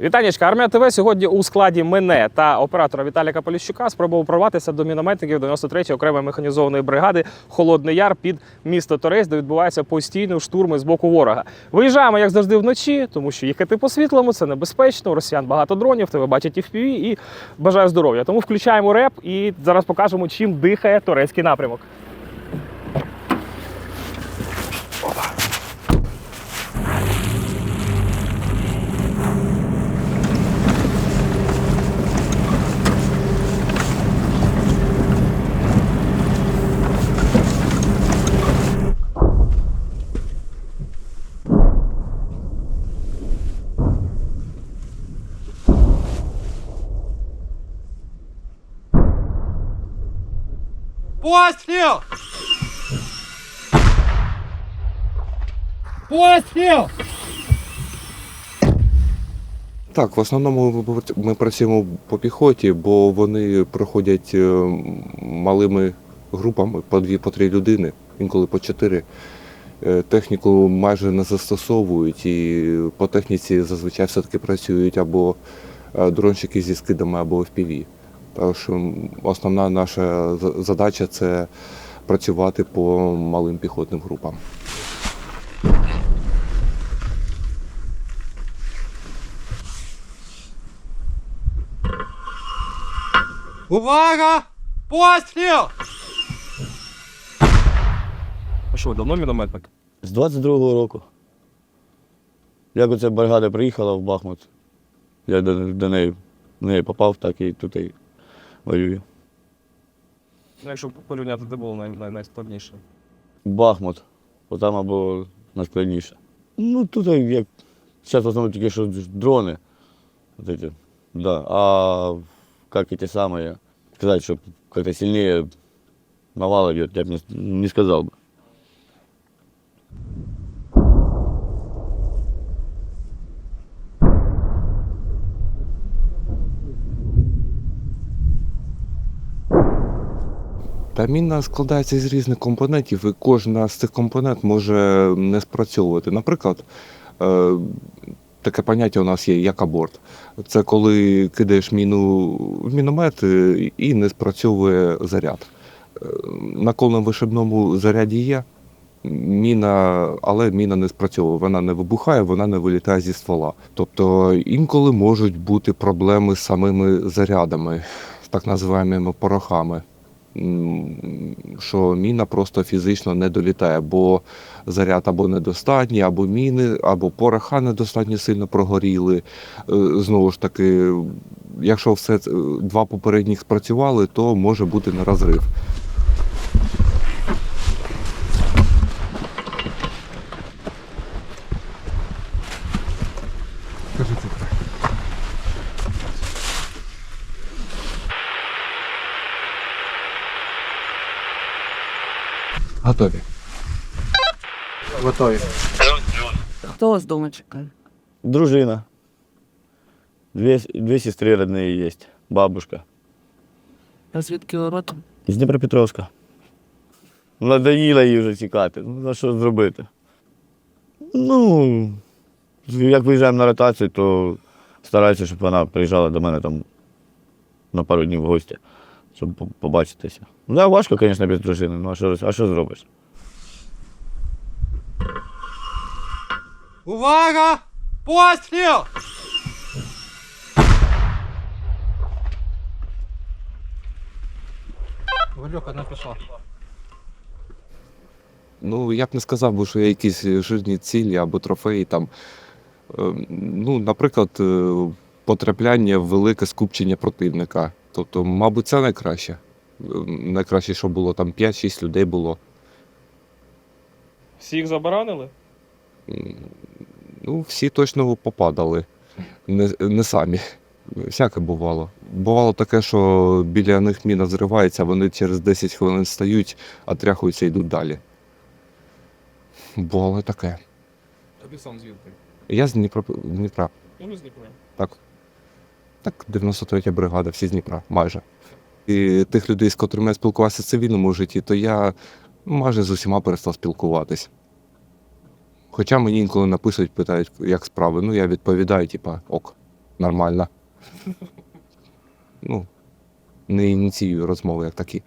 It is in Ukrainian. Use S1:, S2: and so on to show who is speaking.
S1: Вітанечка, армія ТВ сьогодні у складі мене та оператора Віталіка Поліщука спробував прорватися до мінометників 93-ї окремої механізованої бригади Холодний Яр під місто Торез, де відбуваються постійні штурми з боку ворога. Виїжджаємо, як завжди, вночі, тому що їхати по світлому це небезпечно. Росіян багато дронів, тебе бачать і в піві, і бажаю здоров'я. Тому включаємо реп і зараз покажемо, чим дихає турецький напрямок.
S2: Постріл! Постріл!
S3: Так, в основному ми працюємо по піхоті, бо вони проходять е, малими групами по дві, по три людини, інколи по чотири. Е, Техніку майже не застосовують і по техніці зазвичай все-таки працюють або е, дронщики зі скидами, або FPV. Так що основна наша задача це працювати по малим піхотним групам.
S2: Увага! Постріл!
S1: А що, давно мінометник?
S4: З 22-го року. Як оця бригада приїхала в Бахмут, я до, до неї, в неї попав, так і тут і воюю.
S1: Ну, якщо порівняти, де було най- най- найскладніше.
S4: Бахмут, отам або найскладніше. Ну, тут як зараз в основному тільки що дрони. Вот эти. Да. А как эти самые, сказать, что как-то сильнее навал идет, я бы не, не сказал бы.
S3: Та міна складається із різних компонентів, і кожна з цих компонент може не спрацьовувати. Наприклад, е, таке поняття у нас є як аборт. Це коли кидаєш міну в міномет е, і не спрацьовує заряд. Е, На колно-вишибному заряді є міна, але міна не спрацьовує. Вона не вибухає, вона не вилітає зі ствола. Тобто інколи можуть бути проблеми з самими зарядами, з так називаємо порохами що міна просто фізично не долітає, бо заряд або недостатній, або міни, або пороха недостатньо сильно прогоріли. Е, Знову ж таки, якщо все це- два попередніх спрацювали, то може бути на розрив. Готові.
S2: Готові.
S5: Хто вас дома чекає?
S4: Дружина. Две, две сестры родные есть, бабушка.
S5: А звідки ви родом?
S4: З Дніпропетровська. Надоїла їй вже тікати. Ну, за що зробити? Ну, як виїжджаємо на ротацію, то стараюся, щоб вона приїжджала до мене там на пару днів в гості, щоб побачитися. Ну, да, важко, звісно, без дружини, ну а що, а що зробиш?
S2: Увага! Постріл! Валюк, одна пішла.
S3: Ну, я б не сказав, би, що є якісь жирні цілі або трофеї там. Е, Ну, наприклад, е, потрапляння в велике скупчення противника. Тобто, мабуть, це найкраще. Е, Найкраще, що було там 5-6 людей було.
S1: Всіх забаранили?
S3: Ну, всі точно попадали. Не, не самі. Всяке бувало. Бувало таке, що біля них міна зривається, вони через 10 хвилин стають, отряхуються і йдуть далі. Бувало таке.
S1: Тобі сам звідки?
S3: Я з Дніпра. Дніпра.
S1: Ну, з Дніпра.
S3: Так. Так, 93-я бригада, всі з Дніпра, майже. І тих людей, з котрими я спілкувався в цивільному житті, то я майже з усіма перестав спілкуватись. Хоча мені інколи написують, питають, як справи. Ну, я відповідаю, типа, ок. нормально. Ну, не ініціюю розмови як такі.